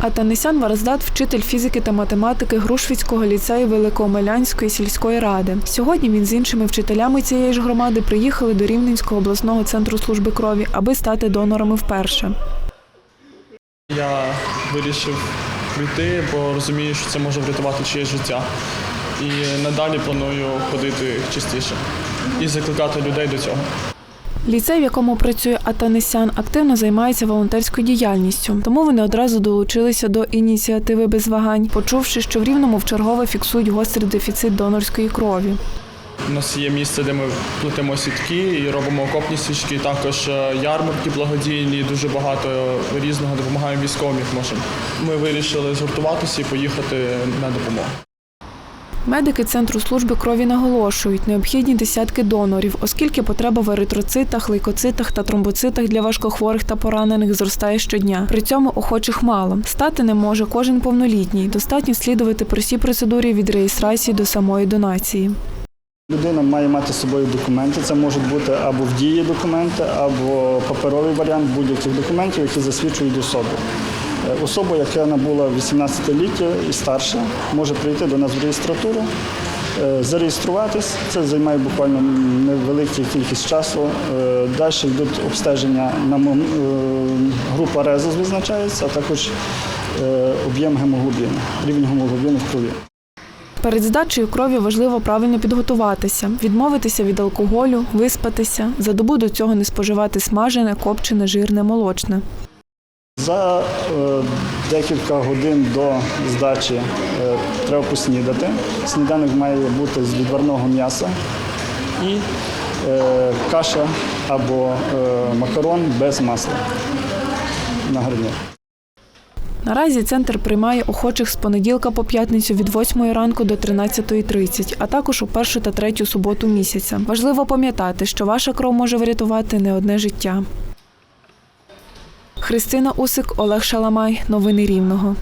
Атанесян Вараздат – вчитель фізики та математики Грушвіцького ліцею Великомелянської сільської ради. Сьогодні він з іншими вчителями цієї ж громади приїхали до Рівненського обласного центру служби крові, аби стати донорами вперше. Я вирішив прийти, бо розумію, що це може врятувати чиєсь життя. І надалі планую ходити частіше і закликати людей до цього. Ліцей, в якому працює Атанесян, активно займається волонтерською діяльністю, тому вони одразу долучилися до ініціативи без вагань, почувши, що в рівному вчергове фіксують гострий дефіцит донорської крові. У нас є місце, де ми плетемо сітки і робимо окопні свічки. Також е, ярмарки благодійні, дуже багато різного допомагаємо військовим, як можемо. Ми вирішили згуртуватися і поїхати на допомогу. Медики центру служби крові наголошують, необхідні десятки донорів, оскільки потреба в еритроцитах, лейкоцитах та тромбоцитах для важкохворих та поранених зростає щодня. При цьому охочих мало. Стати не може кожен повнолітній. Достатньо слідувати простій процедурі від реєстрації до самої донації. Людина має мати з собою документи. Це можуть бути або в дії документи, або паперовий варіант будь-яких документів, які засвідчують особу. Е, Особа, яка набула 18-ліття і старша, може прийти до нас в реєстратуру, е, зареєструватись. Це займає буквально невелику кількість часу. Е, Далі йдуть обстеження група резус визначається, а також об'єм гемоглобіну, рівень гемоглобіну в крові. Перед здачею крові важливо правильно підготуватися, відмовитися від алкоголю, виспатися, за добу до цього не споживати смажене, копчене, жирне, молочне. За е, декілька годин до здачі е, треба поснідати. Сніданок має бути з відварного м'яса і е, каша або макарон без масла на гарнір. Наразі центр приймає охочих з понеділка по п'ятницю від 8 ранку до 13.30, а також у першу та третю суботу місяця. Важливо пам'ятати, що ваша кров може врятувати не одне життя. Христина Усик, Олег Шаламай. Новини Рівного.